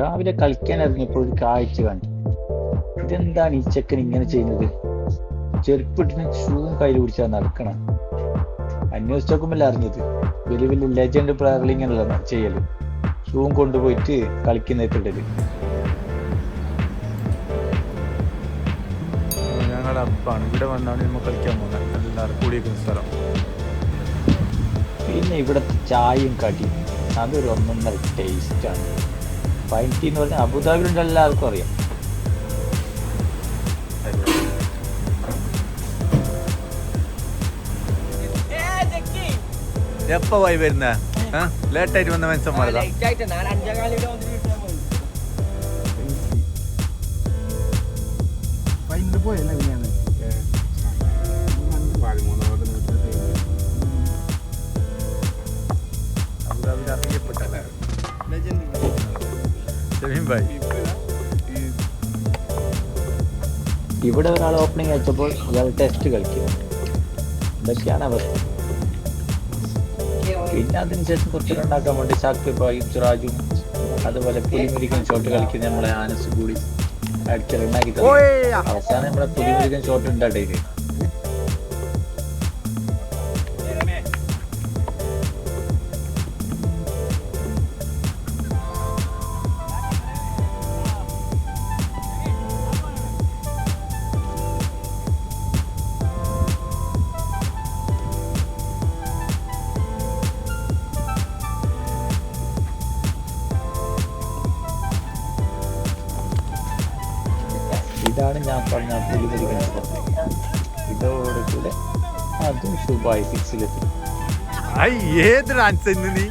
രാവിലെ കളിക്കാൻ ഇറങ്ങിയപ്പോൾ ഒരു കാഴ്ച കണ്ടു. ഇതെന്താണ് ഈ ചെക്കൻ ഇങ്ങനെ ചെയ്യുന്നത്? ചെരുപ്പിട്ടിന് ഷൂവും കയ്യിൽ പിടിച്ചാൽ നടക്കണം. അന്വേഷിച്ച് നോക്കുമ്പോൾ അറിഞ്ഞത്. വലിയ വലിയ ലെജൻഡ് പ്ലെയറിൽ ഇങ്ങനെയുള്ള ചെയ്യൽ. ഷൂവും കൊണ്ടുപോയിട്ട് കളിക്കുന്ന ഇട്ടിടൽ. ഞങ്ങളുടെ അപ്പാണ്. ഇവിടെ വന്നാണ് നമ്മൾ കളിക്കാൻ പോകുന്നത് എല്ലാവരും കൂടിയിരിക്കുന്ന സ്ഥലം. പിന്നെ ഇവിടുത്തെ ചായയും കടിയും. അതൊരു ഒന്നൊന്നര ടേസ്റ്റാണ് പൈൻ ടി എന്ന് പറഞ്ഞാൽ അബുദാബിയിലുണ്ട് എല്ലാവർക്കും അറിയാം. എപ്പോ പോയി വരുന്ന? ലേറ്റ് ആയിട്ട് വന്ന മനുഷ്യന്മാരതാ. പോയല്ലേ പിന്നെ അബുദാബിയിൽ അറിയപ്പെട്ടല്ലേ ഷമീം ഭായ് ഇവിടെ ഒരാൾ ഓപ്പണിംഗ് വെച്ചപ്പോൾ അയാൾ ടെസ്റ്റ് കളിക്കുക ഇതൊക്കെയാണ് അവസ്ഥ. പിന്നെ അതിനുശേഷം കുറച്ചുകൂടെ ഉണ്ടാക്കാൻ വേണ്ടി സാക്രിഫായും സിറാജും അതുപോലെ പുലിമുരിക്കൻ ഷോട്ട് കളിക്കുന്ന നമ്മളെ ആനസ് കൂടി അടിച്ച് ഉണ്ടാക്കി അവസാനം നമ്മളെ പുലിമുരിക്കൻ ഷോട്ട് ഉണ്ടായിട്ട് ഇതാണ് ഞാൻ പറഞ്ഞ പുലിമുരിക്കൻ ഷോട്ട് ഇതോടുകൂടെ അതും ശുഭായി സിക്സിലെത്തി ഏത് ഡാൻസ് നീ?